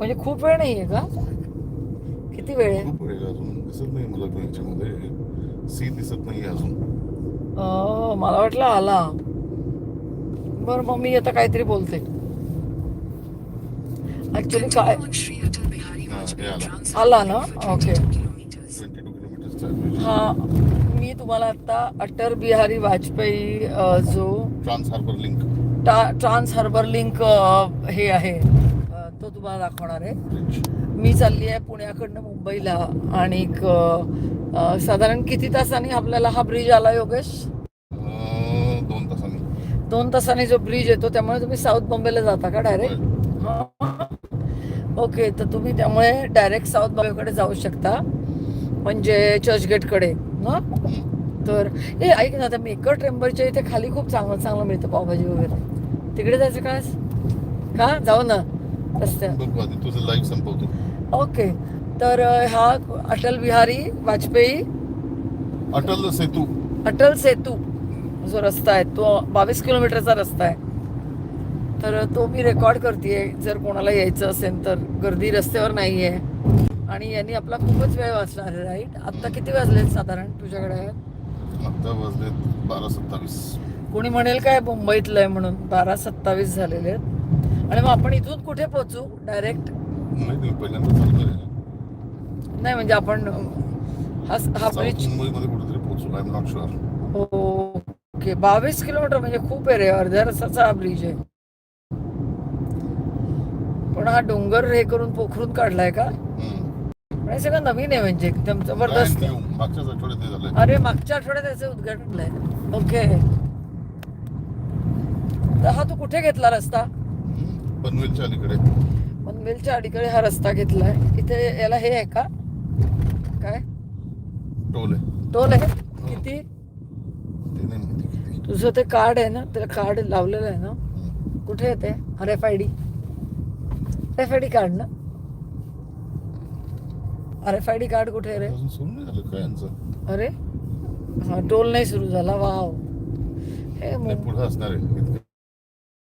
म्हणजे खूप वेळ नाहीये का? किती वेळ आहे? खूप वेळ आहे अजून. दिसत नाही मला सी दिसत नाही अजून. मला वाटलं आला. बरं मग मी आता काहीतरी बोलते. ऍक्च्युली काय? आला. आला ना? ओके हा मी तुम्हाला आता अटल बिहारी वाजपेयी जो ट्रान्स हार्बर लिंक टा- ट्रान्स हार्बर लिंक हे आहे. तुम्हाला दाखवणार आहे. मी चालली आहे पुण्याकडनं मुंबईला आणि साधारण किती तासांनी आपल्याला हा ब्रिज आला योगेश? दोन तासांनी. दोन तासांनी जो ब्रिज येतो त्यामुळे तुम्ही साऊथ बॉम्बेला जाता का डायरेक्ट. ओके तर तुम्ही त्यामुळे डायरेक्ट साऊथ बॉम्बेकडे जाऊ शकता. म्हणजे चर्चगेटकडे ना. तर हे ऐक ना आता मेकर ट्रेंबरच्या इथे खाली खूप चांगलं चांगलं मिळतं पावभाजी वगैरे. तिकडे जायचं काय का? जाऊ ना. रस्त्या बघ आधी तुझं लाईव्ह संपवतो. ओके तर हा अटल बिहारी वाजपेयी. अटल सेतू. अटल सेतू. जो रस्ता आहे तो बावीस किलोमीटरचा रस्ता आहे. तर तो मी रेकॉर्ड करते जर कोणाला यायचं असेल तर गर्दी रस्त्यावर नाही आहे आणि यांनी आपला खूपच वेळ वाचणार आहे राईट आत्ता किती वाजले साधारण तुझ्याकडे? आता वाजले बारा सत्तावीस. कोणी म्हणेल काय मुंबईतलं आहे म्हणून? बारा सत्तावीस झालेले आहेत आणि मग आपण इथून कुठे पोहोचू? डायरेक्ट नाही नाही पहिल्यांदा चालू करेल नाही म्हणजे आपण हा हा ब्रिज मुंबईमध्ये कुठेतरी पोहोचू I am not sure okay बावीस किलोमीटर म्हणजे खूप आहे रे अर्ध्या रस्त्याचा हा ब्रिज आहे. पण हा डोंगर हे करून पोखरून काढलाय का? पण हे सगळं नवीन आहे म्हणजे एकदम जबरदस्त. मागच्याच आठवड्यात ते झालंय. अरे मागच्या आठवड्यात त्याचं उद्घाटन ओके. तर हा तू कुठे घेतला रस्ता. पनवेलच्या अलीकडे. पनवेलच्या अलीकडे हा रस्ता घेतलाय. इथे याला हे आहे का? काय? टोल आहे. टोल आहे? किती? ते नाही माहिती किती. तुझं ते कार्ड आहे ना ते कार्ड लावलेलं आहे ना? हम्म. कुठे येते R F I D. R F I D card ना? R F I D card कुठे आहे रे? अजून सुरू नाही झालं काय यांचं? अरे हा टोल नाही सुरू झाला. वाव. हे नाही मुं- पुढे असणार आहे.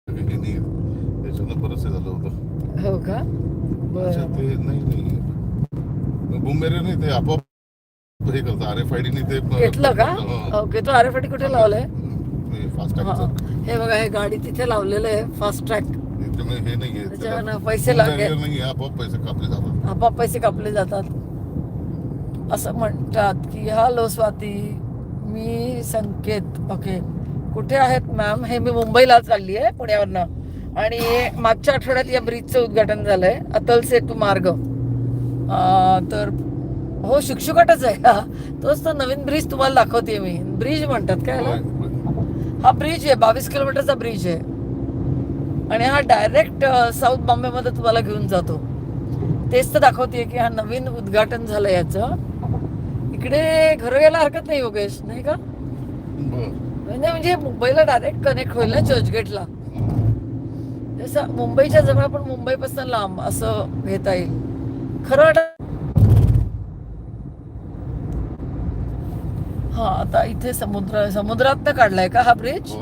इतकं हे बरंच हे झालं होतं. हो का? अच्छा, बर ते नाही नाही. बुमेरे नाही ते आपोआप हे करतं आर एफ आय डी नाही ते घेतलं का? ओके तो आर एफ आय डी कुठे लावलंय? फास्ट हा. हे बघा हे गाडी तिथे लावलेलं आहे फास्ट ट्रॅक हे नाही पैसे लागेल. नाही आपोआप पैसे कापले जातात. आपाप पैसे कापले जातात. असं म्हणतात की हॅलो स्वाती मी संकेत ओके. कुठे आहेत मॅम? हे मी मुंबईला चालली आहे पुण्यावरनं. आणि मागच्या आठवड्यात या ब्रिजचं उद्घाटन झालंय. अतल सेतू मार्ग. तर हो शिक्षकाटच आहे. हा. तोच तर नवीन ब्रिज तुम्हाला दाखवते मी. ब्रिज म्हणतात काय. हा ब्रिज आहे. बावीस किलोमीटरचा ब्रिज आहे. आणि हा डायरेक्ट साऊथ बॉम्बेमध्ये तुम्हाला घेऊन जातो. तेच तर दाखवते की हा नवीन उद्घाटन झालं याचं. इकडे घरं यायला हरकत नाही योगेश. नाही का. म्हणजे म्हणजे मुंबईला डायरेक्ट कनेक्ट होईल ना चर्चगेटला. जसं मुंबईच्या जवळ पण मुंबईपासून लांब असं घेता येईल. खरं हा आता इथे समुद्र समुद्रात काढलाय का हा ब्रिज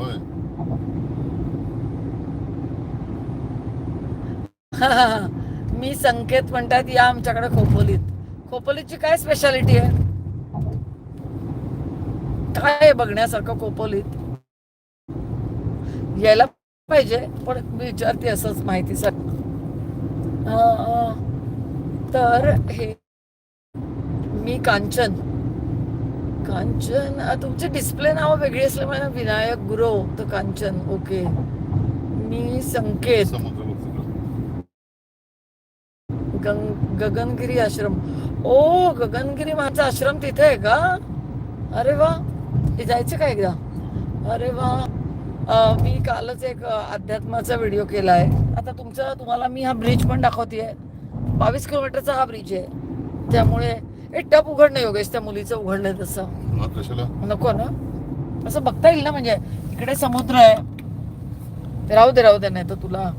मी संकेत म्हणतात या आमच्याकडे खोपोलीत. खोपोलीची काय स्पेशालिटी आहे? काय बघण्यासारखं खोपोलीत? यायला पाहिजे पण मी विचारते असंच माहितीसाठी. अं, तर हे मी कांचन. कांचन तुमचे डिस्प्ले नाव वेगळी असल्यामुळे ना विनायक गुरु तर कांचन ओके मी संकेत. गंग गगनगिरी आश्रम. ओ गगनगिरी माझा आश्रम तिथे आहे का? अरे वा हे जायचं का एकदा? अरे वा. मी कालच एक अध्यात्माचा व्हिडिओ केला आहे आता तुमचं तुम्हाला मी हा ब्रिज पण दाखवते बावीस किलोमीटरचा हा ब्रिज आहे. त्यामुळे हे टप उघडणं योगेश त्या मुलीचं उघडलंय तसं. नको ना. असं बघता येईल ना म्हणजे इकडे समुद्र आहे. ते राहू दे राहू दे नाही तर तुला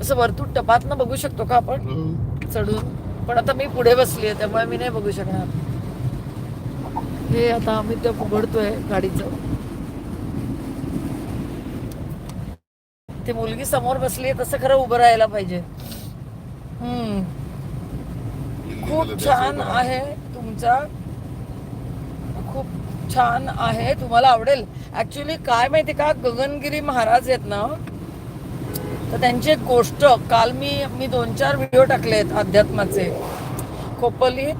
असं वरतून टपातनं बघू शकतो का आपण? हो. चढून. पण आता मी पुढे बसली आहे त्यामुळे मी नाही बघू शकणार. हे आता आम्ही ते उघडतोय गाडीचं. ते मुलगी समोर बसली आहे तसं खरं उभं राहायला पाहिजे. हम्म. खूप छान आहे. तुमचा. खूप छान आहे तुम्हाला आवडेल. ऍक्च्युली काय माहिती का गगनगिरी महाराज आहेत ना तर त्यांची एक गोष्ट काल मी मी दोन चार व्हिडिओ टाकले आहेत अध्यात्माचे. खोपोलीत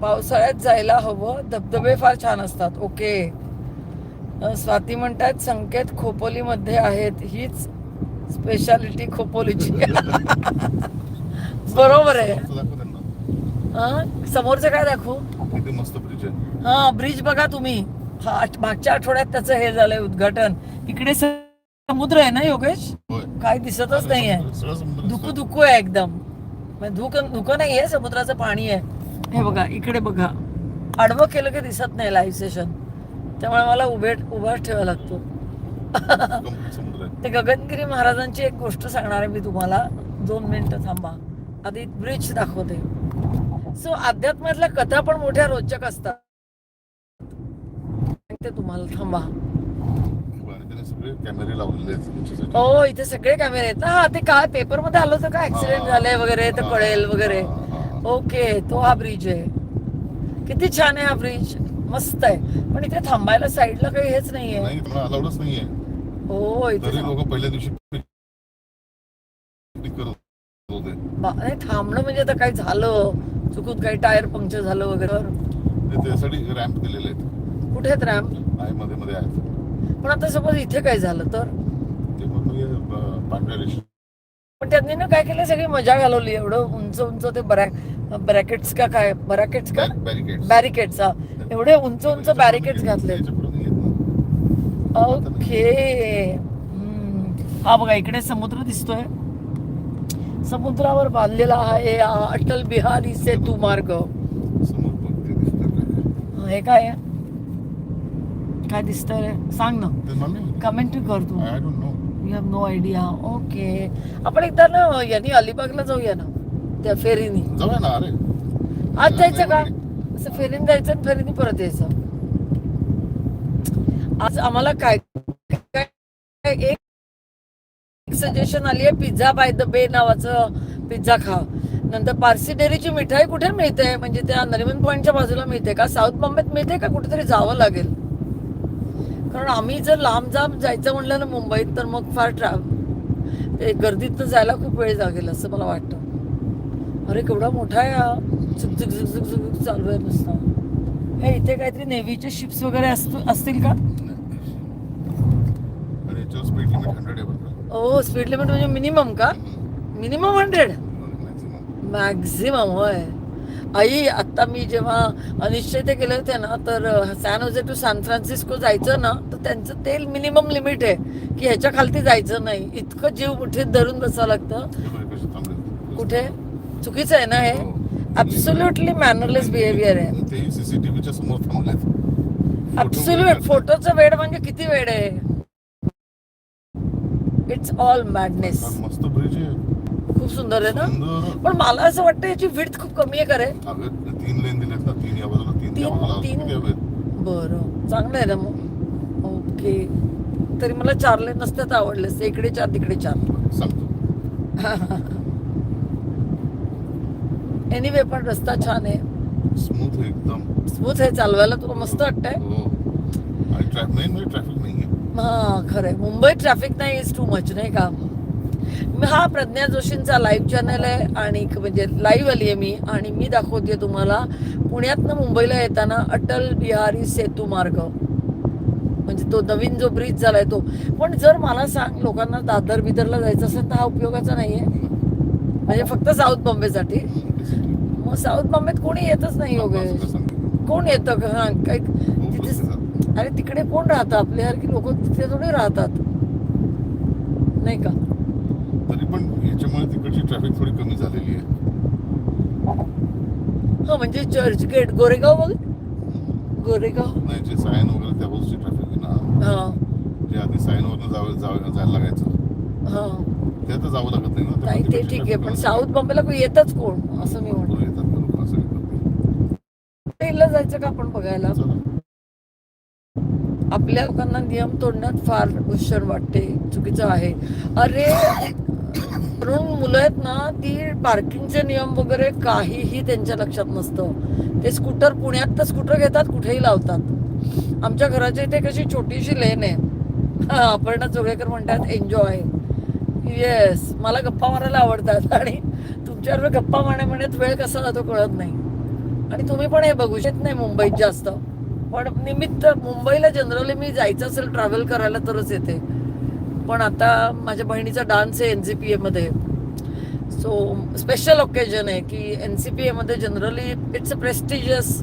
पावसाळ्यात जायला हवं धबधबे फार छान असतात ओके स्वाती म्हणतात संकेत खोपोलीमध्ये आहेत हीच स्पेशालिटी खोपोलीची बरोबर आहे. हा? समोरचं काय दाखवू? किती मस्त ब्रिज आहे. हा ब्रिज बघा तुम्ही. हा मागच्या आठवड्यात त्याचं हे झालंय उद्घाटन. इकडे समुद्र आहे ना योगेश? काय दिसतच नाहीये. धुकू. धुकू आहे एकदम. म्हणजे धुकं धुकं नाहीये समुद्राचं पाणी आहे. हे बघा इकडे बघा. आडवं केलं की दिसत नाही लाईव्ह सेशन त्यामुळे मला उभे उभाच ठेवावा लागतो. ते गगनगिरी महाराजांची एक गोष्ट सांगणार आहे मी तुम्हाला. दोन मिनिटं थांबा. आधी ब्रिज दाखवते. सो अध्यात्मातल्या कथा पण मोठ्या रोचक असतात. ते तुम्हाला थांबा. हो इथे सगळे कॅमेरे आहेत. हा ते काय पेपरमध्ये आलं होतं का? ऍक्सिडेंट. झालंय वगैरे तर. कळेल वगैरे. ओके तो हा ब्रिज आहे. किती छान आहे हा ब्रिज मस्त आहे. पण इथे थांबायला साईडला काही हेच नाहीये. हो इथे थांब- लोक पहिल्या दिवशी करत होते. नाही थांबणं म्हणजे आता काही झालं? चुकून काही टायर पंक्चर झालं वगैरे. ते त्यासाठी रॅम्प केलेले आहेत. कुठे आहेत रॅम्प आहे मध्ये मध्ये आहेत. पण आता सपोज इथे काय झालं तर? ते मग मी, अं, पांढऱ्या रेषे पण त्यांनी ना काय केलं? सगळी मजा घालवली. एवढं उंच उंच ते ब्रॅक ब्रॅकेट्स का काय? ब्रॅकेट्स का? बॅरिकेड्स एवढे उंच उंच बॅरिकेड्स घातले ओके. हम्म. हा बघा इकडे समुद्र दिसतोय. समुद्रावर बांधलेला आहे अटल बिहारी सेतू मार्ग. दिसतं. हे काय? काय दिसतंय रे? सांग ना. कमेंट कर तू. You have no idea okay आपण एकदा ना यांनी अलिबागला जाऊया ना. त्या फेरीनी. जाऊया ना अरे. आज जायचं का? असं फेरीने जायचं फेरीने परत यायचं. आज आम्हाला काय काय- एक सजेशन आली आहे पिझ्झा बाय द बे नावाचं पिझ्झा खा. नंतर पारसी डेअरीची मिठाई कुठे मिळते? म्हणजे त्या नरिमन पॉईंटच्या बाजूला मिळते का? साऊथ बॉम्बेत मिळते का? कुठेतरी जावं लागेल. कारण आम्ही जर लांब जाम जायचं म्हणलं ना मुंबईत तर मग फार ट्रॅ ते गर्दीतनं जायला खूप वेळ लागेल असं मला वाटतं. अरे केवढा मोठा आहे हा. झुक झुक झुक झुक चालू आहे नुसता. हे इथे काहीतरी नेव्हीचे शिप्स वगैरे असतील का? स्पीड लिमिट हंड्रेड आहे ओ स्पीड लिमिट म्हणजे मिनिमम का? मिनिमम हंड्रेड मॅक्झिमम होय. आई आत्ता मी जेव्हा अनिश्चय ते गेले होते ना तर San Jose to San Francisco जायचं ना तर त्यांचं तेल मिनिमम लिमिट आहे की ह्याच्या खालती जायचं नाही. इतकं जीव मुठीत धरून बसावं लागतं. कुठे? चुकीचं आहे ना हे. ऍब्सोल्युटली मॅनरलेस बिहेवियर आहे. तेही सीसीटीव्हीच्या समोर थांबलेत. ऍब्सोल्युट फोटोचं वेळ म्हणजे किती वेळ आहे? इट्स ऑल मॅडनेस मस्त ब्रिज आहे. खूप सुंदर आहे ना? सुंदर. पण मला असं वाटतं याची विड्थ खूप कमी आहे का रे अगं तीन लेन दिलेत ना तीन या बाजूला तीन त्या तीन- बाजूला. तीन- किती हवेत? बरं. चांगलं आहे ना मग? ओके तरी मला चार लेन नसतात आवडले. असते इकडे चार तिकडे चार. सांगतो. एनिवे पण रस्ता छान आहे. स्मूथ एकदम. स्मूथ आहे चालवायला तुला मस्त वाटतंय? हो. आणि ट्रॅफिक म्हणजे ट्रॅफिक नाहीये. हा खरंय. मुंबईत ट्रॅफिक नाही इज टू मच नाही का? हा प्रज्ञा जोशींचा लाईव्ह चॅनल आहे आणि म्हणजे लाईव्ह आली आहे मी आणि मी दाखवते तुम्हाला. पुण्यातनं मुंबईला येताना अटल बिहारी सेतू मार्ग. म्हणजे तो नवीन जो ब्रिज झालाय तो. पण जर मला सांग लोकांना दादर बिदरला जायचं असेल तर हा उपयोगाचा नाहीये? म्हणजे फक्त साऊथ बॉम्बेसाठी मग साऊथ बॉम्बेत कोणी येतच नाही योगेश. कोण येतं? हा, काही तिथे अरे तिकडे कोण राहतं? आपल्यासारखी लोक तिथे थोडी राहतात. नाही का? तरी पण याच्यामुळे तिकडची ट्रॅफिक थोडी कमी झालेली आहे. हा म्हणजे चर्च गेट गोरेगाव बघ गोरेगाव? नाही जे सायन वगैरे त्या बाजूची ट्रॅफिक आहे ना हा. जे आधी सायन वरनं जावं जावं- जायला लागायचं. हा. ते आता जावं लागत नाही ना नाही ते ठीक आहे पण साऊथ बॉम्बेला कोणी येतच कोण? असं मी म्हणतो. भरपूर येतात लोकं असं करतात. ट्रेनला जायचं का आपण बघायला? चला. आपल्या लोकांना नियम तोडण्यात फार भूषण वाटते चुकीचं आहे. अरे तरुण मुलं आहेत ना ती पार्किंगचे नियम वगैरे काहीही त्यांच्या लक्षात नसतं. ते स्कूटर पुण्यात तर स्कूटर घेतात कुठेही लावतात. आमच्या घराच्या इथे कशी छोटीशी लेन आहे. अपर्णा जोगेकर म्हणतात एन्जॉय येस मला गप्पा मारायला आवडतात आणि तुमच्यावर गप्पा मारण्या म्हणत वेळ कसा जातो कळत नाही. आणि तुम्ही पण हे बघू शकत नाही मुंबईत जास्त. पण निमित्त मुंबईला जनरली मी जायचं असेल ट्रॅव्हल करायला तरच येते. पण आता माझ्या बहिणीचा डान्स आहे एन सी पी एमध्ये सो स्पेशल ओकेजन आहे की एन सी पी एमध्ये जनरली इट्स अ प्रेस्टिजियस